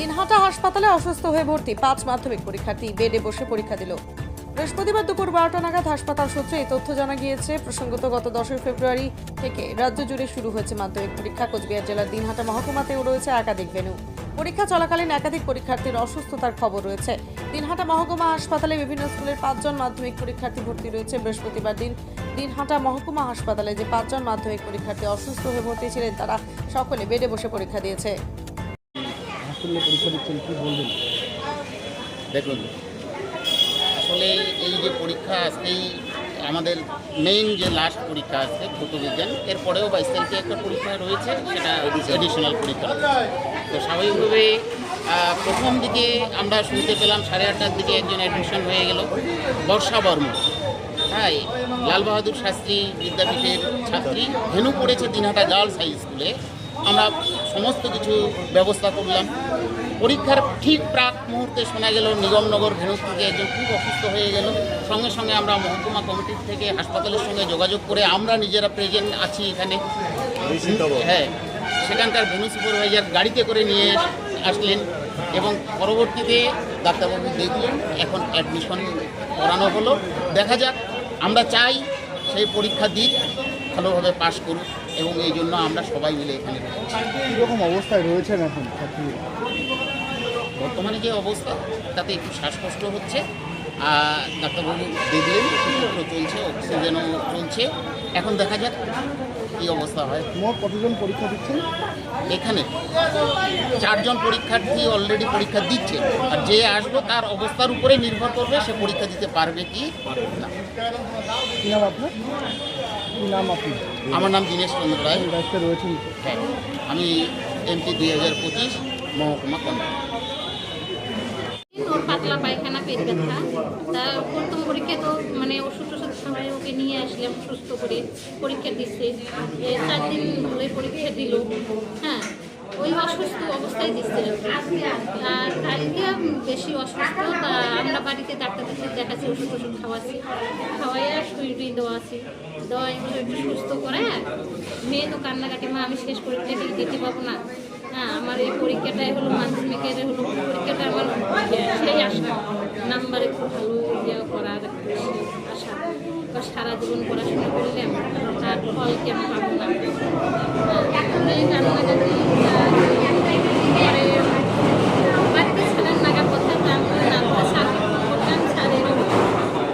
দিনহাটা হাসপাতালে অসুস্থ হয়ে ভর্তি পাঁচ মাধ্যমিক পরীক্ষার্থী বেডে বসে পরীক্ষা দিল। বৃহস্পতিবার দুপুর বারোটা নাগাদ হাসপাতাল সূত্রে এই তথ্য জানা গিয়েছে, প্রসঙ্গত গত দশই ফেব্রুয়ারি থেকে রাজ্য জুড়ে শুরু হয়েছে মাধ্যমিক পরীক্ষা। কোচবিহার জেলার দিনহাটা মহকুমাতেও রয়েছে একাধিক ভেন্যু। পরীক্ষা চলাকালীন একাধিক পরীক্ষার্থীর অসুস্থতার খবর রয়েছে। দিনহাটা মহকুমা হাসপাতালে বিভিন্ন স্কুলের পাঁচজন মাধ্যমিক পরীক্ষার্থী ভর্তি রয়েছে। বৃহস্পতিবার দিন দিনহাটা মহকুমা হাসপাতালে যে পাঁচজন মাধ্যমিক পরীক্ষার্থী অসুস্থ হয়ে ভর্তি ছিলেন, তারা সকলে বেডে বসে পরীক্ষা দিয়েছে। কি বলবেন? দেখুন, আসলে এই যে পরীক্ষা আজকেই আমাদের মেইন যে লাস্ট পরীক্ষা আছে ভৌতবিজ্ঞান এরপরেও বাইশ একটা পরীক্ষা রয়েছে, সেটা এডিশনাল পরীক্ষা। তো স্বাভাবিকভাবে প্রথম দিকে আমরা শুনতে পেলাম সাড়ে আটটার দিকে একজন অ্যাডমিশন হয়ে গেল, বর্ষা বর্মন হ্যাঁ লাল বাহাদুর শাস্ত্রী বিদ্যাপীঠের ছাত্রী ভেনু পড়েছে দিনহাটা গার্লস হাই স্কুলে আমরা সমস্ত কিছু ব্যবস্থা করলাম। পরীক্ষার ঠিক প্রাক মুহূর্তে শোনা গেল, নিগমনগর ভেনু থেকে একজন খুব অসুস্থ হয়ে গেল। সঙ্গে সঙ্গে আমরা মহকুমা কমিটির থেকে হাসপাতালের সঙ্গে যোগাযোগ করে আমরা নিজেরা প্রেজেন্ট আছি এখানে। হ্যাঁ সেখানকার ভেনু সুপারভাইজার গাড়িতে করে নিয়ে আসলেন এবং পরবর্তীতে ডাক্তারবাবু দেখলেন, এখন অ্যাডমিশন করানো হলো। দেখা যাক, আমরা চাই সেই পরীক্ষা দিক, ভালোভাবে পাশ করুক। এবং এই জন্য আমরা সবাই মিলে এখানে এরকম অবস্থায় রয়েছেন এখন বর্তমানে যে অবস্থা তাতে একটু শ্বাসকষ্ট হচ্ছে। ডাক্তারবাবু দেখলেন ওষুধপত্র চলছে অক্সিজেনও চলছে। এখন দেখা যাক কী অবস্থা হয়। মোট কতজন পরীক্ষা দিচ্ছেন? এখানে চারজন পরীক্ষার্থী অলরেডি পরীক্ষা দিচ্ছে। আর যে আসবে তার অবস্থার উপরে নির্ভর করবে সে পরীক্ষা দিতে পারবে কি না। নাম আপনার? নাম আপনি? আমার নাম দীনেশ চন্দ্র রায়। রয়েছেন হ্যাঁ আমি এমপি দুই হাজার পঁচিশ মহকুমা কন্ট্রোল পাতলা পায়খানা, পেট ব্যথা। তা প্রথম পরীক্ষা তো মানে ওষুধ টষুধ খাওয়াই ওকে নিয়ে আসলাম, সুস্থ করে পরীক্ষা দিচ্ছে। চার দিন ধরে পরীক্ষা দিল। হ্যাঁ ওই অসুস্থ অবস্থায় দিচ্ছে। আর কালকে বেশি অসুস্থ, তা আমরা বাড়িতে ডাক্তার দেখাচ্ছি ওষুধ টষুধ খাওয়াচ্ছি। খাওয়াইয়া সুই টুই দেওয়া আছে। দেওয়া একটু সুস্থ করে মেয়ে তো কান্নাকাটি, মা আমি শেষ করে দিতে পাবো না। হ্যাঁ আমার এই পরীক্ষাটাই হলো মাধ্যমিকের হলো পরীক্ষাটা আমার সেই আশা নাম্বারে খুব ভালো ইয়ে করার আশা। বা সারা জীবন পড়াশোনা করলে আর ফল কেন পাবো না? হ্যাঁ, এই কান্নাকাটি আর পরে বাড়িতে ছেলের নাগা কথা তা আমি নামতে স্যারকে ফোন করলাম স্যার এরকম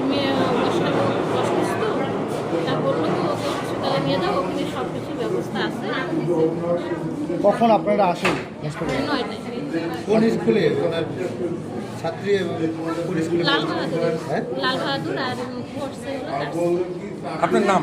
মেয়ে বসালো অসুস্থ তা বলল তো ওকে হসপিটালে নিয়ে যাও ওখানে সব কিছু ব্যবস্থা আছে কখন আপনারা আসেন? হসপিটালে কোন স্কুলে? ছাত্রী কোন স্কুলে? হ্যাঁ? লাল বাহাদুর আর ফোর্সে আপনার নাম?